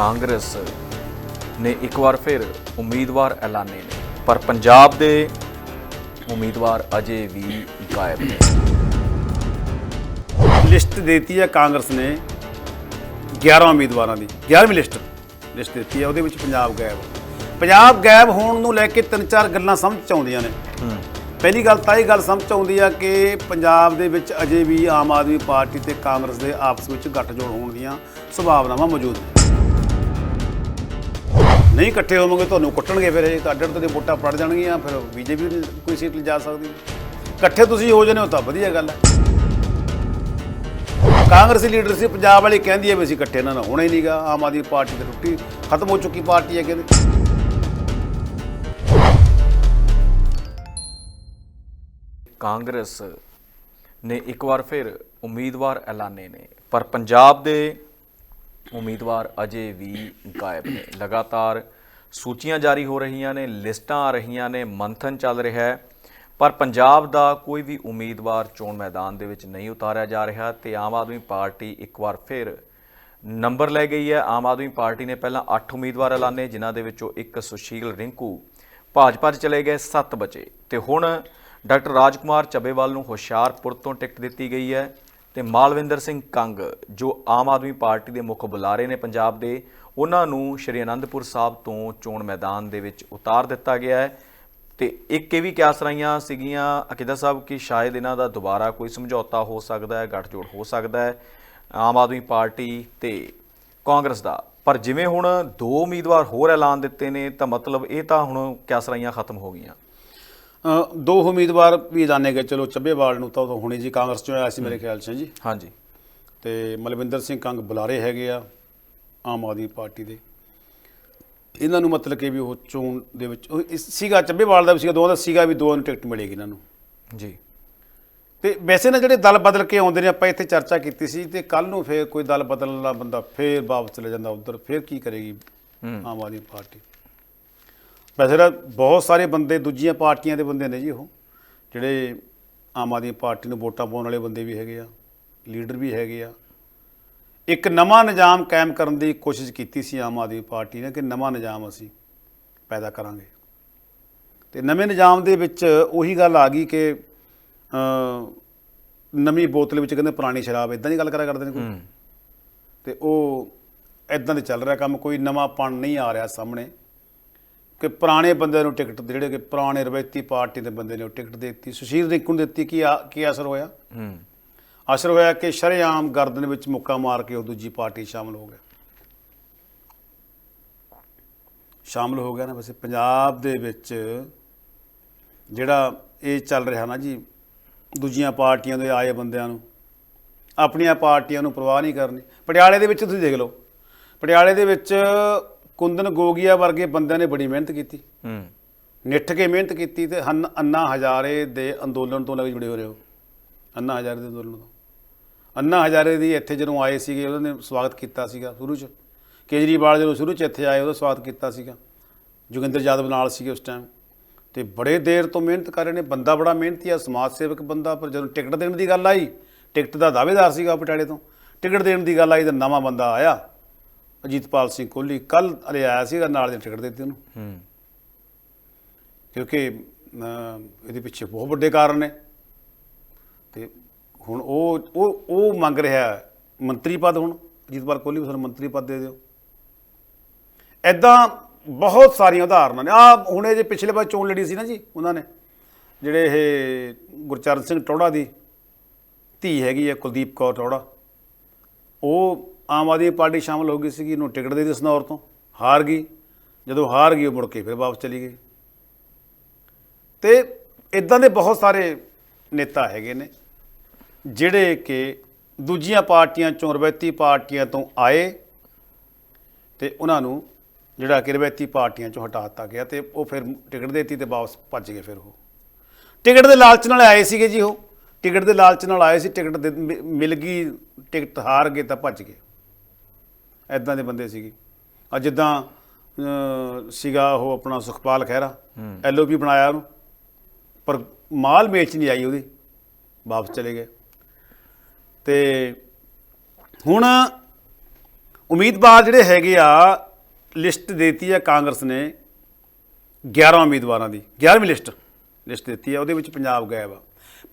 ਕਾਂਗਰਸ ਨੇ ਇੱਕ ਵਾਰ ਫਿਰ ਉਮੀਦਵਾਰ ਐਲਾਨੇ ਨੇ ਪਰ ਪੰਜਾਬ ਦੇ ਉਮੀਦਵਾਰ ਅਜੇ ਵੀ ਗਾਇਬ ਨੇ। ਲਿਸਟ ਦਿੱਤੀ ਹੈ ਕਾਂਗਰਸ ਨੇ 11 ਉਮੀਦਵਾਰਾਂ ਦੀ 11ਵੀਂ ਲਿਸਟ ਲਿਸਟ ਦਿੱਤੀ ਹੈ ਉਹਦੇ ਵਿੱਚ ਪੰਜਾਬ ਗਾਇਬ ਪੰਜਾਬ ਗਾਇਬ ਹੋਣ ਨੂੰ ਲੈ ਕੇ ਤਿੰਨ ਚਾਰ ਗੱਲਾਂ ਸਮਝ ਚ ਆਉਂਦੀਆਂ ਨੇ। ਪਹਿਲੀ ਗੱਲ ਤਾਂ ਇਹ ਗੱਲ ਸਮਝ ਚ ਆਉਂਦੀ ਆ ਕਿ ਪੰਜਾਬ ਦੇ ਵਿੱਚ ਅਜੇ ਵੀ ਆਮ ਆਦਮੀ ਪਾਰਟੀ ਤੇ ਕਾਂਗਰਸ ਦੇ ਆਪਸ ਵਿੱਚ ਗੱਠਜੋੜ ਹੋਣ ਦੀਆਂ ਸੰਭਾਵਨਾਵਾਂ ਮੌਜੂਦ ਨੇ। ਨਹੀਂ ਇਕੱਠੇ ਹੋਵੋਗੇ, ਤੁਹਾਨੂੰ ਕੁੱਟਣਗੇ ਫਿਰ ਇਹ ਅੱਡ ਅੱਡ ਤੋਂ ਵੋਟਾਂ ਪੜ ਜਾਣਗੀਆਂ, ਫਿਰ ਬੀਜੇਪੀ ਨਹੀਂ ਕੋਈ ਸੀਟ ਲਿਜਾ ਸਕਦੀ ਇਕੱਠੇ ਤੁਸੀਂ ਹੋ ਜਾਣੇ ਹੋ ਤਾਂ ਵਧੀਆ ਗੱਲ ਹੈ। ਕਾਂਗਰਸੀ ਲੀਡਰ ਸੀ, ਪੰਜਾਬ ਵਾਲੀ ਕਹਿੰਦੀ ਹੈ ਵੀ ਅਸੀਂ ਇਕੱਠੇ ਇਹਨਾਂ ਨਾਲ ਹੋਣਾ ਹੀ ਨਹੀਂਗਾ ਆਮ ਆਦਮੀ ਪਾਰਟੀ ਤੇ ਟੁੱਟੀ ਖਤਮ ਹੋ ਚੁੱਕੀ ਪਾਰਟੀ ਹੈ ਕਹਿੰਦੇ। ਕਾਂਗਰਸ ਨੇ ਇੱਕ ਵਾਰ ਫਿਰ ਉਮੀਦਵਾਰ ਐਲਾਨੇ ਨੇ, ਪਰ ਪੰਜਾਬ ਦੇ ਉਮੀਦਵਾਰ ਅਜੇ ਵੀ ਗਾਇਬ ਨੇ। ਲਗਾਤਾਰ ਸੂਚੀਆਂ ਜਾਰੀ ਹੋ ਰਹੀਆਂ ਨੇ, ਲਿਸਟਾਂ ਆ ਰਹੀਆਂ ਨੇ, ਮੰਥਨ ਚੱਲ ਰਿਹਾ ਹੈ। ਪਰ ਪੰਜਾਬ ਦਾ ਕੋਈ ਵੀ ਉਮੀਦਵਾਰ ਚੋਣ ਮੈਦਾਨ ਦੇ ਵਿੱਚ ਨਹੀਂ ਉਤਾਰਿਆ ਜਾ ਰਿਹਾ ਤੇ ਆਮ ਆਦਮੀ ਪਾਰਟੀ ਇੱਕ ਵਾਰ ਫਿਰ ਨੰਬਰ ਲੈ ਗਈ ਹੈ। ਆਮ ਆਦਮੀ ਪਾਰਟੀ ਨੇ ਪਹਿਲਾਂ 8 ਉਮੀਦਵਾਰ ਐਲਾਨੇ, ਜਿਨ੍ਹਾਂ ਦੇ ਵਿੱਚੋਂ ਇੱਕ ਸੁਸ਼ੀਲ ਰਿੰਕੂ ਭਾਜਪਾ 'ਚ ਚਲੇ ਗਏ 7 ਬਚੇ। ਤੇ ਹੁਣ ਡਾਕਟਰ ਰਾਜਕੁਮਾਰ ਚੱਬੇਵਾਲ ਨੂੰ ਹੁਸ਼ਿਆਰਪੁਰ ਤੋਂ ਟਿਕਟ ਦਿੱਤੀ ਗਈ ਹੈ। ਤੇ ਮਾਲਵਿੰਦਰ ਸਿੰਘ ਕੰਗ, ਜੋ ਆਮ ਆਦਮੀ ਪਾਰਟੀ ਦੇ ਮੁੱਖ ਬੁਲਾਰੇ ਨੇ ਪੰਜਾਬ ਦੇ, ਉਹਨਾਂ ਨੂੰ ਸ਼੍ਰੀ ਅਨੰਦਪੁਰ ਸਾਹਿਬ ਤੋਂ ਚੋਣ ਮੈਦਾਨ ਦੇ ਵਿੱਚ ਉਤਾਰ ਦਿੱਤਾ ਗਿਆ ਹੈ। ਤੇ ਇੱਕ ਇਹ ਵੀ ਕਿਆਸ ਰਹੀਆਂ ਸੀਗੀਆਂ ਅਕੀਦਾ ਸਾਹਿਬ, ਕਿ ਸ਼ਾਇਦ ਇਹਨਾਂ ਦਾ ਦੁਬਾਰਾ ਕੋਈ ਸਮਝੌਤਾ ਹੋ ਸਕਦਾ ਹੈ, ਗੱਠਜੋੜ ਹੋ ਸਕਦਾ ਹੈ, ਆਮ ਆਦਮੀ ਪਾਰਟੀ ਤੇ ਕਾਂਗਰਸ ਦਾ। ਪਰ ਜਿਵੇਂ ਹੁਣ ਦੋ ਉਮੀਦਵਾਰ ਹੋਰ ਐਲਾਨ ਦਿੱਤੇ ਨੇ, ਤਾਂ ਮਤਲਬ ਇਹ ਤਾਂ ਹੁਣ ਕਿਆਸ ਰਹੀਆਂ ਖਤਮ ਹੋ ਗਈਆਂ। ਦੋ ਉਮੀਦਵਾਰ ਵੀ ਜਾਣੇ ਗਏ। ਚਲੋ ਚੱਬੇਵਾਲ ਨੂੰ ਤਾਂ ਹੁਣੇ ਜੀ ਕਾਂਗਰਸ ਚੋਂ ਆਇਆ ਸੀ ਮੇਰੇ ਖਿਆਲ 'ਚ ਜੀ? ਹਾਂਜੀ। ਤੇ ਮਲਵਿੰਦਰ ਸਿੰਘ ਕੰਗ ਬੁਲਾਰੇ ਹੈਗੇ ਆ ਆਮ ਆਦਮੀ ਪਾਰਟੀ ਦੇ। ਇਹਨਾਂ ਨੂੰ ਮਤਲਬ ਕਿ ਵੀ ਉਹ ਚੋਣ ਦੇ ਵਿੱਚ ਉਹ ਸੀਗਾ ਚੱਬੇਵਾਲ ਦਾ ਵੀ ਸੀਗਾ ਦੋਵਾਂ ਦਾ ਸੀਗਾ ਵੀ ਦੋਵਾਂ ਨੂੰ ਟਿਕਟ ਮਿਲੇਗੀ ਇਹਨਾਂ ਨੂੰ। ਜੀ। ਤੇ ਵੈਸੇ ਨਾ ਜਿਹੜੇ ਦਲ ਬਦਲ ਕੇ ਆਉਂਦੇ ਨੇ ਆਪਾਂ ਇੱਥੇ ਚਰਚਾ ਕੀਤੀ ਸੀ ਤੇ ਕੱਲ ਨੂੰ ਫੇਰ ਕੋਈ ਦਲ ਬਦਲਣ ਵਾਲਾ ਬੰਦਾ ਫੇਰ ਵਾਪਸ ਚਲੇ ਜਾਂਦਾ ਉਧਰ ਫੇਰ ਕੀ ਕਰੇਗੀ ਆਮ ਆਦਮੀ ਪਾਰਟੀ? ਵੈਸੇ ਤਾਂ ਬਹੁਤ ਸਾਰੇ ਬੰਦੇ ਦੂਜੀਆਂ ਪਾਰਟੀਆਂ ਦੇ ਬੰਦੇ ਨੇ ਜੀ ਉਹ ਜਿਹੜੇ ਆਮ ਆਦਮੀ ਪਾਰਟੀ ਨੂੰ ਵੋਟਾਂ ਪਾਉਣ ਵਾਲੇ ਬੰਦੇ ਵੀ ਹੈਗੇ ਆ ਲੀਡਰ ਵੀ ਹੈਗੇ ਆ। ਇੱਕ ਨਵਾਂ ਨਿਜ਼ਾਮ ਕਾਇਮ ਕਰਨ ਦੀ ਕੋਸ਼ਿਸ਼ ਕੀਤੀ ਸੀ ਆਮ ਆਦਮੀ ਪਾਰਟੀ ਨੇ ਕਿ ਨਵਾਂ ਨਿਜ਼ਾਮ ਅਸੀਂ ਪੈਦਾ ਕਰਾਂਗੇ। ਤੇ ਨਵੇਂ ਨਿਜ਼ਾਮ ਦੇ ਵਿੱਚ ਉਹੀ ਗੱਲ ਆ ਗਈ ਕਿ ਨਵੀਂ ਬੋਤਲ ਵਿੱਚ ਕਹਿੰਦੇ ਪੁਰਾਣੀ ਸ਼ਰਾਬ ਇਦਾਂ ਦੀ ਗੱਲ ਕਰਿਆ ਕਰਦੇ ਨੇ ਕੋਈ? ਤੇ ਉਹ ਇਦਾਂ ਦੇ ਚੱਲ ਰਿਹਾ ਕੰਮ ਕੋਈ ਨਵਾਂ ਪਣ ਨਹੀਂ ਆ ਰਿਹਾ ਸਾਹਮਣੇ। ਕਿ ਪੁਰਾਣੇ ਬੰਦੇ ਨੂੰ ਟਿਕਟ ਜਿਹੜੇ ਕਿ ਪੁਰਾਣੇ ਰਵਾਇਤੀ ਪਾਰਟੀ ਦੇ ਬੰਦੇ ਨੇ ਉਹ ਟਿਕਟ ਦਿੱਤੀ। ਸੁਸ਼ੀਲ ਰਿੰਕੂ ਨੂੰ ਦਿੱਤੀ ਕੀ ਆ- ਕੀ ਅਸਰ ਹੋਇਆ? ਹੂੰ। ਅਸਰ ਹੋਇਆ ਕਿ ਸ਼ਰੇਆਮ ਗਰਦਨ ਵਿੱਚ ਮੁੱਕਾ ਮਾਰ ਕੇ ਉਹ ਦੂਜੀ ਪਾਰਟੀ ਸ਼ਾਮਲ ਹੋ ਗਿਆ ਸ਼ਾਮਲ ਹੋ ਗਿਆ ਨਾ ਵੈਸੇ ਪੰਜਾਬ ਦੇ ਵਿੱਚ ਜਿਹੜਾ ਇਹ ਚੱਲ ਰਿਹਾ ਨਾ ਜੀ ਦੂਜੀਆਂ ਪਾਰਟੀਆਂ ਦੇ ਆਏ ਬੰਦਿਆਂ ਨੂੰ ਆਪਣੀਆਂ ਪਾਰਟੀਆਂ ਨੂੰ ਪਰਵਾਹ ਨਹੀਂ ਕਰਨੀ। ਪਟਿਆਲੇ ਦੇ ਵਿੱਚ ਤੁਸੀਂ ਦੇਖ ਲਓ ਪਟਿਆਲੇ ਦੇ ਵਿੱਚ ਕੁੰਦਨ ਗੋਗੀਆ ਵਰਗੇ ਬੰਦਿਆਂ ਨੇ ਬੜੀ ਮਿਹਨਤ ਕੀਤੀ। ਹੂੰ। ਨਿੱਠ ਕੇ ਮਿਹਨਤ ਕੀਤੀ ਤੇ ਹਨ ਅੰਨਾ ਹਜ਼ਾਰੇ ਦੇ ਅੰਦੋਲਨ ਤੋਂ ਲੱਗ ਜੁੜੇ ਹੋ ਰਹੇ ਹੋ। ਅੰਨਾ ਹਜ਼ਾਰੇ ਦੇ ਅੰਦੋਲਨ ਤੋਂ। ਅੰਨਾ ਹਜ਼ਾਰੇ ਦੀ ਇੱਥੇ ਜਦੋਂ ਆਏ ਸੀਗੇ ਉਹਨਾਂ ਨੇ ਸਵਾਗਤ ਕੀਤਾ ਸੀਗਾ ਸ਼ੁਰੂ 'ਚ। ਕੇਜਰੀਵਾਲ ਜਦੋਂ ਸ਼ੁਰੂ 'ਚ ਇੱਥੇ ਆਏ ਉਹਦਾ ਸਵਾਗਤ ਕੀਤਾ ਸੀਗਾ। ਜੋਗਿੰਦਰ ਯਾਦਵ ਨਾਲ ਸੀਗੇ ਉਸ ਟਾਈਮ ਤੇ ਬੜੇ ਦੇਰ ਤੋਂ ਮਿਹਨਤ ਕਰ ਰਹੇ ਨੇ। ਬੰਦਾ ਬੜਾ ਮਿਹਨਤੀ ਆ ਸਮਾਜ ਸੇਵਕ ਬੰਦਾ ਪਰ ਜਦੋਂ ਟਿਕਟ ਦੇਣ ਦੀ ਗੱਲ ਆਈ ਟਿਕਟ ਦਾ ਦਾਅਵੇਦਾਰ ਸੀਗਾ ਪਟਿਆਲੇ ਤੋਂ। ਟਿਕਟ ਦੇਣ ਦੀ ਗੱਲ ਆਈ ਤਾਂ ਨਵਾਂ ਬੰਦਾ ਆਇਆ। ਅਜੀਤਪਾਲ ਸਿੰਘ ਕੋਹਲੀ ਕੱਲ ਅਲੇ ਆਇਆ ਸੀਗਾ ਨਾਲ ਦੀ ਟਿਕਟ ਦਿੱਤੀ ਉਹਨੂੰ। ਹੂੰ। ਕਿਉਂਕਿ ਇਹਦੇ ਪਿੱਛੇ ਬਹੁਤ ਵੱਡੇ ਕਾਰਨ ਨੇ। ਤੇ ਹੁਣ ਉਹ ਉਹ ਉਹ ਮੰਗ ਰਿਹਾ ਮੰਤਰੀ ਪਦ ਹੁਣ ਅਜੀਤਪਾਲ ਕੋਹਲੀ ਨੂੰ ਮੰਤਰੀ ਪਦ ਦੇ ਦਿਓ। ਐਦਾਂ ਬਹੁਤ ਸਾਰੀਆਂ ਉਦਾਹਰਨਾਂ ਨੇ। ਆ ਹੁਣੇ ਜੇ ਪਿਛਲੇ ਵਾਰ ਚੋਣ ਲੜੀ ਸੀ ਨਾ ਜੀ ਉਹਨਾਂ ਨੇ ਜਿਹੜੇ ਇਹ ਗੁਰਚਰਨ ਸਿੰਘ ਟੌੜਾ ਦੀ ਧੀ ਹੈਗੀ ਹੈ ਕੁਲਦੀਪ ਕੌਰ ਟੌੜਾ ਉਹ ਆਮ ਆਦਮੀ ਪਾਰਟੀ ਸ਼ਾਮਲ ਹੋ ਗਈ ਸੀਗੀ, ਇਹਨੂੰ ਟਿਕਟ ਦੇ ਦਿੱਤੀ ਸਨੌਰ ਤੋਂ, ਹਾਰ ਗਈ। ਜਦੋਂ ਹਾਰ ਗਈ, ਉਹ ਮੁੜ ਕੇ ਫਿਰ ਵਾਪਸ ਚਲੀ ਗਈ। ਤੇ ਇਦਾਂ ਦੇ ਬਹੁਤ ਸਾਰੇ ਨੇਤਾ ਹੈਗੇ ਨੇ, ਜਿਹੜੇ ਕਿ ਦੂਜੀਆਂ ਪਾਰਟੀਆਂ ਚੋਂ ਰਵਾਇਤੀ ਪਾਰਟੀਆਂ ਤੋਂ ਆਏ ਤੇ ਉਹਨਾਂ ਨੂੰ ਜਿਹੜਾ ਕਿ ਰਵਾਇਤੀ ਪਾਰਟੀਆਂ ਚੋਂ ਹਟਾ ਦਿੱਤਾ ਗਿਆ ਤੇ ਉਹ ਫਿਰ ਟਿਕਟ ਦੇਤੀ ਤੇ ਵਾਪਸ ਭੱਜ ਗਏ ਫਿਰ ਉਹ। ਟਿਕਟ ਦੇ ਲਾਲਚ ਨਾਲ ਆਏ ਸੀਗੇ ਜੀ ਉਹ। ਟਿਕਟ ਦੇ ਲਾਲਚ ਨਾਲ ਆਏ ਸੀ, ਟਿਕਟ ਦੇ- ਮਿ- ਮਿਲ ਗਈ, ਟਿਕਟ ਹਾਰ ਗਏ ਤਾਂ ਭੱਜ ਗਏ। ਐਦਾਂ ਦੇ ਬੰਦੇ ਸੀਗੇ। ਆ ਜਿੱਦਾਂ ਸੀਗਾ ਉਹ ਆਪਣਾ ਸੁਖਪਾਲ ਖਹਿਰਾ। ਐਲਓਪੀ ਬਣਾਇਆ ਉਹਨੂੰ। ਪਰ ਮਾਲ ਵੇਚ ਨਹੀਂ ਆਈ ਉਹਦੀ। ਵਾਪਸ ਚਲੇ ਗਏ। ਤੇ ਹੁਣ ਉਮੀਦਵਾਰ ਜਿਹੜੇ ਹੈਗੇ ਆ ਲਿਸਟ ਦੇਤੀ ਹੈ ਕਾਂਗਰਸ ਨੇ 11 ਉਮੀਦਵਾਰਾਂ ਦੀ। 11ਵੀਂ ਲਿਸਟ ਲਿਸਟ ਦਿੱਤੀ ਹੈ ਉਹਦੇ ਵਿੱਚ ਪੰਜਾਬ ਗਾਇਬ ਆ।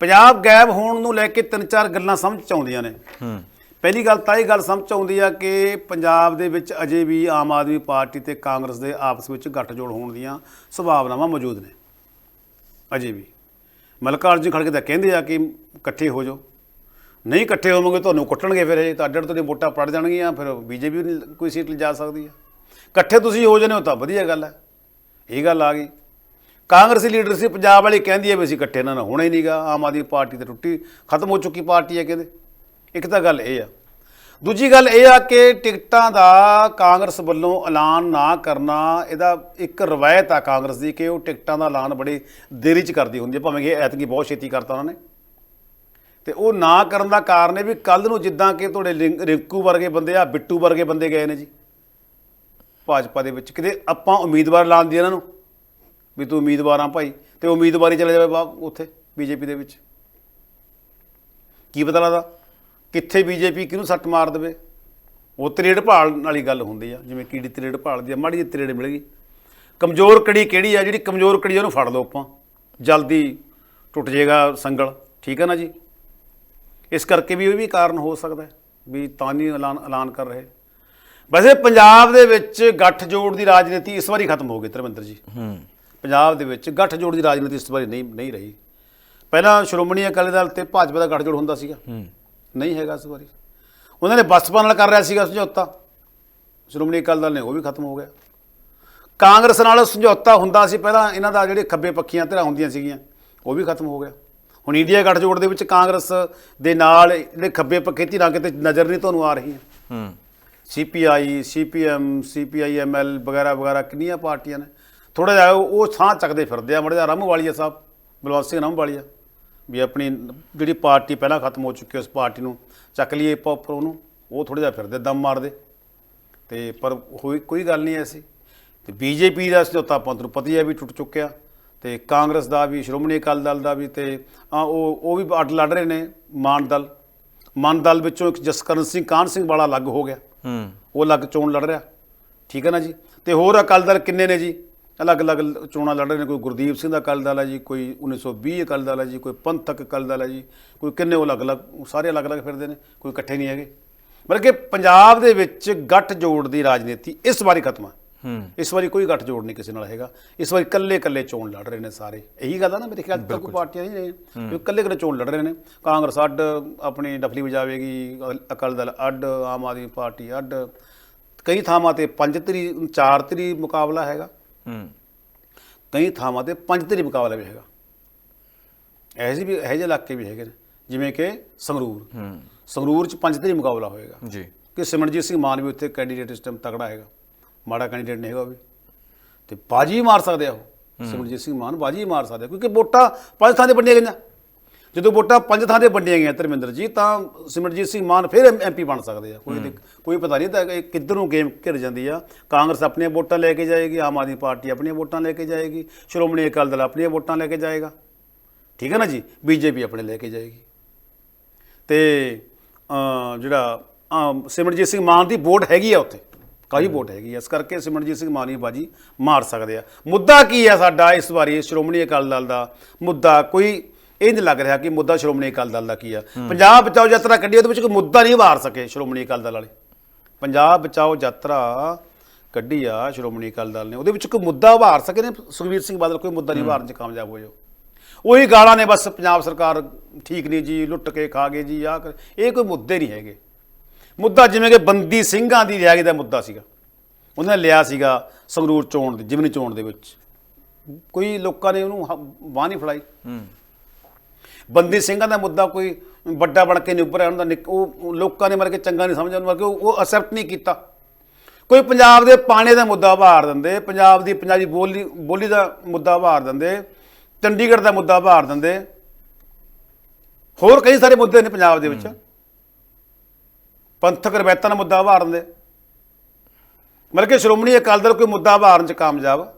ਪੰਜਾਬ ਗਾਇਬ ਹੋਣ ਨੂੰ ਲੈ ਕੇ ਤਿੰਨ ਚਾਰ ਗੱਲਾਂ ਸਮਝ ਚ ਆਉਂਦੀਆਂ ਨੇ। ਹੂੰ। ਪਹਿਲੀ ਗੱਲ ਤਾਂ ਇਹ ਗੱਲ ਸਮਝ 'ਚ ਆਉਂਦੀ ਆ ਕਿ ਪੰਜਾਬ ਦੇ ਵਿੱਚ ਅਜੇ ਵੀ ਆਮ ਆਦਮੀ ਪਾਰਟੀ ਤੇ ਕਾਂਗਰਸ ਦੇ ਆਪਸ ਵਿੱਚ ਗੱਠਜੋੜ ਹੋਣ ਦੀਆਂ ਸੰਭਾਵਨਾਵਾਂ ਮੌਜੂਦ ਨੇ। ਅਜੇ ਵੀ। ਮਲਕਾਰਜੁਨ ਖੜਕੇ ਤਾਂ ਕਹਿੰਦੇ ਆ ਕਿ ਇਕੱਠੇ ਹੋ ਜਾਓ। ਨਹੀਂ ਇਕੱਠੇ ਹੋਵੋਗੇ ਤੁਹਾਨੂੰ ਕੁੱਟਣਗੇ ਫਿਰ ਇਹ ਤਾਂ ਅੱਡ ਅੱਡ ਤੁਹਾਡੀਆਂ ਵੋਟਾਂ ਪੜ ਜਾਣਗੀਆਂ, ਫਿਰ ਬੀਜੇਪੀ ਨਹੀਂ ਕੋਈ ਸੀਟ ਲਿਜਾ ਸਕਦੀ ਆ। ਇਕੱਠੇ ਤੁਸੀਂ ਹੋ ਜਨੇ ਹੋ ਤਾਂ ਵਧੀਆ ਗੱਲ ਹੈ ਇਹ ਗੱਲ ਆ ਗਈ। ਕਾਂਗਰਸੀ ਲੀਡਰਸ਼ਿਪ ਪੰਜਾਬ ਵਾਲੀ ਕਹਿੰਦੀ ਹੈ ਵੀ ਅਸੀਂ ਇਕੱਠੇ ਨਾ ਹੋਣਾ ਹੀ ਨਹੀਂਗਾ ਆਮ ਆਦਮੀ ਪਾਰਟੀ ਤਾਂ ਟੁੱਟੀ, ਖਤਮ ਹੋ ਚੁੱਕੀ ਪਾਰਟੀ ਹੈ ਕਹਿੰਦੇ। ਇੱਕ ਤਾਂ ਗੱਲ ਇਹ ਆ। ਦੂਜੀ ਗੱਲ ਇਹ ਆ ਕਿ ਟਿਕਟਾਂ ਦਾ ਕਾਂਗਰਸ ਵੱਲੋਂ ਐਲਾਨ ਨਾ ਕਰਨਾ, ਇਹਦਾ ਇੱਕ ਰਵਾਇਤ ਆ ਕਾਂਗਰਸ ਦੀ ਕਿ ਉਹ ਟਿਕਟਾਂ ਦਾ ਐਲਾਨ ਬੜੀ ਦੇਰੀ ਚ ਕਰਦੀ ਹੁੰਦੀ ਹੈ ਭਾਵੇਂ ਕਿ ਐਤਕੀ ਬਹੁਤ ਛੇਤੀ ਕਰਤਾ ਉਹਨਾਂ ਨੇ। ਤੇ ਉਹ ਨਾ ਕਰਨ ਦਾ ਕਾਰਨ ਇਹ ਵੀ ਕੱਲ ਨੂੰ ਜਿੱਦਾਂ ਕਿ ਤੁਹਾਡੇ ਲਿੰਕ- ਰਿੰਕੂ ਵਰਗੇ ਬੰਦੇ ਆ, ਬਿੱਟੂ ਵਰਗੇ ਬੰਦੇ ਗਏ ਨੇ ਜੀ। ਭਾਜਪਾ ਦੇ ਵਿੱਚ ਕਿਤੇ ਆਪਾਂ ਉਮੀਦਵਾਰ ਲਾਣ ਦੀ ਇਹਨਾਂ ਨੂੰ, ਵੀ ਤੂੰ ਉਮੀਦਵਾਰ ਆ ਭਾਈ, ਤੇ ਉਮੀਦਵਾਰੀ ਚਲੇ ਜਾਵੇ ਬਾ, ਉੱਥੇ, ਬੀਜੇਪੀ ਦੇ ਵਿੱਚ। ਕੀ ਪਤਾ ਲੱਗਦਾ? ਕਿੱਥੇ ਬੀਜੇਪੀ ਕਿਹਨੂੰ ਸੱਟ ਮਾਰ ਦੇਵੇ? ਉਹ ਤਰੇੜ ਭਾਲ ਵਾਲੀ ਗੱਲ ਹੁੰਦੀ ਆ ਜਿਵੇਂ ਕੀੜੀ ਤਰੇੜ ਭਾਲਦੀ ਆ ਮਾੜੀ ਜਿਹੀ ਤਰੇੜ ਮਿਲ ਗਈ। ਕਮਜ਼ੋਰ ਕੜੀ ਕਿਹੜੀ ਆ ਜਿਹੜੀ ਕਮਜ਼ੋਰ ਕੜੀ ਉਹਨੂੰ ਫੜ ਲਓ ਆਪਾਂ। ਜਲਦੀ ਟੁੱਟ ਜਾਏਗਾ ਸੰਗਲ ਠੀਕ ਹੈ ਨਾ ਜੀ? ਇਸ ਕਰਕੇ ਵੀ ਇਹ ਵੀ ਕਾਰਨ ਹੋ ਸਕਦਾ ਵੀ ਤਾਂ ਨਹੀਂ ਐਲਾਨ ਐਲਾਨ ਕਰ ਰਹੇ। ਵੈਸੇ ਪੰਜਾਬ ਦੇ ਵਿੱਚ ਗੱਠ ਜੋੜ ਦੀ ਰਾਜਨੀਤੀ ਇਸ ਵਾਰੀ ਖਤਮ ਹੋ ਗਈ ਧਰਮਿੰਦਰ ਜੀ। ਹੂੰ। ਪੰਜਾਬ ਦੇ ਵਿੱਚ ਗੱਠ ਜੋੜ ਦੀ ਰਾਜਨੀਤੀ ਇਸ ਵਾਰੀ ਨਹੀਂ ਨਹੀਂ ਰਹੀ। ਪਹਿਲਾਂ ਸ਼੍ਰੋਮਣੀ ਅਕਾਲੀ ਦਲ ਤੇ ਭਾਜਪਾ ਦਾ ਗੱਠ ਜੋੜ ਹੁੰਦਾ ਸੀਗਾ। ਹੂੰ। ਨਹੀਂ ਹੈਗਾ ਇਸ ਵਾਰੀ। ਉਹਨਾਂ ਨੇ ਬਸਪਾ ਨਾਲ ਕਰ ਰਿਹਾ ਸੀਗਾ ਸਮਝੌਤਾ। ਸ਼੍ਰੋਮਣੀ ਅਕਾਲੀ ਦਲ ਨੇ ਉਹ ਵੀ ਖਤਮ ਹੋ ਗਿਆ। ਕਾਂਗਰਸ ਨਾਲ ਸਮਝੌਤਾ ਹੁੰਦਾ ਸੀ ਪਹਿਲਾਂ ਇਹਨਾਂ ਦਾ ਜਿਹੜੇ ਖੱਬੇ ਪੱਖੀਆਂ ਧਿਰਾਂ ਹੁੰਦੀਆਂ ਸੀਗੀਆਂ ਉਹ ਵੀ ਖਤਮ ਹੋ ਗਿਆ। ਹੁਣ ਇੰਡੀਆ ਗੱਠਜੋੜ ਦੇ ਵਿੱਚ ਕਾਂਗਰਸ ਦੇ ਨਾਲ ਜਿਹੜੇ ਖੱਬੇ ਪੱਖੇ ਧਿਰਾਂ ਕਿਤੇ ਨਜ਼ਰ ਨਹੀਂ ਤੁਹਾਨੂੰ ਆ ਰਹੀਆਂ। ਹੂੰ। ਸੀਪੀਆਈ ਸੀਪੀਐਮ ਸੀਪੀਆਈਐਮਐਲ ਵਗੈਰਾ ਵਗੈਰਾ ਕਿੰਨੀਆਂ ਪਾਰਟੀਆਂ ਨੇ। ਥੋੜਾ ਜਿਹਾ ਉਹ ਸਾਹ ਚੱਕਦੇ ਫਿਰਦੇ ਆ ਮੜੇ ਜਿਹਾ ਰਾਮੂ ਵਾਲੀਆ ਸਾਹਿਬ ਬਲਵੰਤ ਸਿੰਘ ਰਾਮੂ ਵਾਲੀਆ ਵੀ ਆਪਣੀ ਜਿਹੜੀ ਪਾਰਟੀ ਪਹਿਲਾਂ ਖਤਮ ਹੋ ਚੁੱਕੀ ਉਸ ਪਾਰਟੀ ਨੂੰ ਚੱਕ ਲਈਏ ਪ੍ਰੋਪਰ ਉਹਨੂੰ ਉਹ ਥੋੜਾ ਜਿਹਾ ਫਿਰਦੇ ਦਮ ਮਾਰਦੇ। ਤੇ ਪਰ ਹੋਈ ਕੋਈ ਗੱਲ ਨਹੀਂ ਐਸੀ। ਤੇ ਬੀਜੇਪੀ ਦਾ ਸਮਝੌਤਾ ਆਪਾਂ ਨੂੰ ਪਤਾ ਹੀ ਹੈ ਵੀ ਟੁੱਟ ਚੁੱਕਿਆ। ਤੇ ਕਾਂਗਰਸ ਦਾ ਵੀ ਸ਼੍ਰੋਮਣੀ ਅਕਾਲੀ ਦਲ ਦਾ ਵੀ ਤੇ ਉਹ ਉਹ ਵੀ ਅੱਡ ਲੜ ਰਹੇ ਨੇ ਮਾਨ ਦਲ। ਮਾਨ ਦਲ ਵਿੱਚੋਂ ਇੱਕ ਜਸਕਰਨ ਸਿੰਘ ਕਾਹਨ ਸਿੰਘ ਵਾਲਾ ਅਲੱਗ ਹੋ ਗਿਆ। ਹੂੰ। ਉਹ ਅਲੱਗ ਚੋਣ ਲੜ ਰਿਹਾ। ਠੀਕ ਹੈ ਨਾ ਜੀ? ਤੇ ਹੋਰ ਅਕਾਲੀ ਦਲ ਕਿੰਨੇ ਨੇ ਜੀ? ਅਲੱਗ-ਅਲੱਗ ਚੋਣਾਂ ਲੜ ਰਹੇ ਨੇ ਕੋਈ ਗੁਰਦੀਪ ਸਿੰਘ ਦਾ ਅਕਾਲੀ ਦਲ ਹੈ ਜੀ ਕੋਈ 1920 ਅਕਾਲੀ ਦਲ ਹੈ ਜੀ ਕੋਈ ਪੰਥਕ ਅਕਾਲੀ ਦਲ ਹੈ ਜੀ ਕੋਈ ਕਿੰਨੇ ਉਹ ਅਲੱਗ-ਅਲੱਗ ਸਾਰੇ ਅਲੱਗ-ਅਲੱਗ ਫਿਰਦੇ ਨੇ ਕੋਈ ਇਕੱਠੇ ਨਹੀਂ ਹੈਗੇ। ਮਤਲਬ ਕਿ ਪੰਜਾਬ ਦੇ ਵਿੱਚ ਗੱਠ ਜੋੜ ਦੀ ਰਾਜਨੀਤੀ ਇਸ ਵਾਰੀ ਖਤਮ ਹੈ ਹੂੰ। ਇਸ ਵਾਰੀ ਕੋਈ ਗੱਠ ਜੋੜ ਨਹੀਂ ਕਿਸੇ ਨਾਲ ਹੈਗਾ। ਇਸ ਵਾਰੀ ਕੱਲੇ-ਕੱਲੇ ਚੋਣ ਲੜ ਰਹੇ ਨੇ ਸਾਰੇ। ਇਹੀ ਗੱਲ ਆ ਨਾ ਮੇਰੇ ਖਿਆਲ ਤੱਕ ਕੋਈ ਪਾਰਟੀਆਂ ਨਹੀਂ ਨੇ ਵੀ ਕੱਲੇ-ਕੱਲੇ ਚੋਣ ਲੜ ਰਹੇ ਨੇ। ਕਾਂਗਰਸ ਅੱਡ ਆਪਣੀ ਡਫਲੀ ਵਜਾਵੇਗੀ ਅਕਾਲੀ ਦਲ ਅੱਡ ਆਮ ਆਦਮੀ ਪਾਰਟੀ ਅੱਡ। ਕਈ ਥਾਵਾਂ ਤੇ ਪੰਜ ਤਰੀ ਚਾਰ ਤਰੀ ਮੁਕਾਬਲਾ ਹੈਗਾ। ਹੂੰ। ਕਈ ਥਾਵਾਂ ਤੇ ਪੰਜ ਤਰੀ ਮੁਕਾਬਲਾ ਵੀ ਹੈਗਾ। ਐਸੇ ਵੀ ਇਹੋ ਜਿਹੇ ਇਲਾਕੇ ਵੀ ਹੈਗੇ ਨੇ ਜਿਵੇਂ ਕਿ ਸੰਗਰੂਰ। ਹੂੰ। ਸੰਗਰੂਰ ਚ ਪੰਜ ਤਰੀ ਮੁਕਾਬਲਾ ਹੋਏਗਾ। ਜੀ। ਕਿ ਸਿਮਰਜੀਤ ਸਿੰਘ ਮਾਨ ਵੀ ਉੱਥੇ ਕੈਂਡੀਡੇਟ ਇਸ ਟਾਈਮ ਤਕੜਾ ਹੈਗਾ। ਮਾੜਾ ਕੈਂਡੀਡੇਟ ਨਹੀਂ ਹੈਗਾ ਵੀ। ਤੇ ਬਾਜੀ ਮਾਰ ਸਕਦੇ ਆ ਉਹ। ਸਿਮਰਜੀਤ ਸਿੰਘ ਮਾਨ ਬਾਜੀ ਮਾਰ ਸਕਦੇ ਕਿਉਂਕਿ ਵੋਟਾਂ ਪੰਜ ਥਾਂ ਤੇ ਵੰਡੀਆਂ ਗਈਆਂ। ਜਦੋਂ ਵੋਟਾਂ ਪੰਜ ਥਾਂ ਤੇ ਵੰਡੀਆਂ ਗਈਆਂ ਧਰਮਿੰਦਰ ਜੀ ਤਾਂ ਸਿਮਰਜੀਤ ਸਿੰਘ ਮਾਨ ਫਿਰ ਐਮਪੀ ਬਣ ਸਕਦੇ ਆ। ਕੋਈ ਕੋਈ ਪਤਾ ਨਹੀਂ ਤਾਂ ਇਹ ਕਿੱਧਰ ਨੂੰ ਗੇਮ ਘਿਰ ਜਾਂਦੀ ਆ। ਕਾਂਗਰਸ ਆਪਣੀਆਂ ਵੋਟਾਂ ਲੈ ਕੇ ਜਾਏਗੀ ਆਮ ਆਦਮੀ ਪਾਰਟੀ ਆਪਣੀਆਂ ਵੋਟਾਂ ਲੈ ਕੇ ਜਾਏਗੀ ਸ਼੍ਰੋਮਣੀ ਅਕਾਲੀ ਦਲ ਆਪਣੀਆਂ ਵੋਟਾਂ ਲੈ ਕੇ ਜਾਏਗਾ। ਠੀਕ ਹੈ ਨਾ ਜੀ? ਬੀਜੇਪੀ ਆਪਣੇ ਲੈ ਕੇ ਜਾਏਗੀ। ਤੇ ਜਿਹੜਾ ਸਿਮਰਜੀਤ ਸਿੰਘ ਮਾਨ ਦੀ ਵੋਟ ਹੈਗੀ ਆ ਉੱਥੇ। ਕਾਹੀ ਵੋਟ ਹੈਗੀ ਇਸ ਕਰਕੇ ਸਿਮਰਜੀਤ ਸਿੰਘ ਮਾਨ ਬਾਜੀ ਮਾਰ ਸਕਦੇ ਆ। ਮੁੱਦਾ ਕੀ ਆ ਸਾਡਾ ਇਸ ਵਾਰੀ ਸ਼੍ਰੋਮਣੀ ਅਕਾਲੀ ਦਲ ਦਾ? ਮੁੱਦਾ ਕੋਈ ਇਹ ਨਹੀਂ ਲੱਗ ਰਿਹਾ ਕਿ ਮੁੱਦਾ ਸ਼੍ਰੋਮਣੀ ਅਕਾਲੀ ਦਲ ਦਾ ਕੀ ਆ। ਪੰਜਾਬ ਬਚਾਓ ਯਾਤਰਾ ਕੱਢੀ, ਉਹਦੇ ਵਿੱਚ ਕੋਈ ਮੁੱਦਾ ਨਹੀਂ ਵਾਰ ਸਕੇ ਸ਼੍ਰੋਮਣੀ ਅਕਾਲੀ ਦਲ ਵਾਲੇ। ਪੰਜਾਬ ਬਚਾਓ ਯਾਤਰਾ ਕੱਢੀ ਆ ਸ਼੍ਰੋਮਣੀ ਅਕਾਲੀ ਦਲ ਨੇ। ਉਹਦੇ ਵਿੱਚ ਕੋਈ ਮੁੱਦਾ ਵਾਰ ਸਕੇ ਨੇ? ਸੁਖਬੀਰ ਸਿੰਘ ਬਾਦਲ ਕੋਈ ਮੁੱਦਾ ਨਹੀਂ ਵਾਰਨ 'ਚ ਕਾਮਯਾਬ ਹੋਏ ਉਹੀ। ਗਾਲਾਂ ਨੇ ਬਸ ਪੰਜਾਬ ਸਰਕਾਰ ਠੀਕ ਨਹੀਂ ਜੀ, ਲੁੱਟ ਕੇ ਖਾ ਗਏ ਜੀ, ਆਹ ਇਹ ਕੋਈ ਮੁੱਦੇ ਨਹੀਂ ਹੈਗੇ। ਮੁੱਦਾ ਜਿਵੇਂ ਕਿ ਬੰਦੀ ਸਿੰਘਾਂ ਦੀ ਰਿਹਾਈ ਦਾ ਮੁੱਦਾ ਸੀਗਾ। ਉਹਨਾਂ ਨੇ ਲਿਆ ਸੀਗਾ ਸੰਗਰੂਰ ਚੋਣ ਦੀ, ਜਿਮਨੀ ਚੋਣ ਦੇ ਵਿੱਚ। ਕੋਈ ਲੋਕਾਂ ਨੇ ਉਹਨੂੰ ਹ- ਬਾਂਹ ਨਹੀਂ ਫੜਾਈ। ਬੰਦੀ ਸਿੰਘਾਂ ਦਾ ਮੁੱਦਾ ਕੋਈ ਵੱਡਾ ਬਣ ਕੇ ਨਹੀਂ ਉੱਪਰ ਆਇਆ ਉਹਨਾਂ ਦਾ ਉਹ ਲੋਕਾਂ ਨੇ ਮਰ ਕੇ ਚੰਗਾ ਨਹੀਂ ਸਮਝਿਆ ਉਹਨਾਂ ਕਿ ਉਹ ਅਸੈਪਟ ਨਹੀਂ ਕੀਤਾ। ਕੋਈ ਪੰਜਾਬ ਦੇ ਪਾਣੀ ਦਾ ਮੁੱਦਾ ਭਾਰ ਦਿੰਦੇ ਪੰਜਾਬ ਦੀ ਪੰਜਾਬੀ ਬੋਲੀ ਬੋਲੀ ਦਾ ਮੁੱਦਾ ਭਾਰ ਦਿੰਦੇ ਚੰਡੀਗੜ੍ਹ ਦਾ ਮੁੱਦਾ ਭਾਰ ਦਿੰਦੇ ਹੋਰ ਕਈ ਸਾਰੇ ਮੁੱਦੇ ਨੇ ਪੰਜਾਬ ਦੇ ਵਿੱਚ। ਪੰਥਕ ਰਵਾਇਤਾਂ ਦਾ ਮੁੱਦਾ ਭਾਰ ਦਿੰਦੇ। ਮਤਲਬ ਕਿ ਸ਼੍ਰੋਮਣੀ ਅਕਾਲੀ ਦਲ ਕੋਈ ਮੁੱਦਾ ਭਾਰਨ ਚ ਕਾਮਯਾਬ।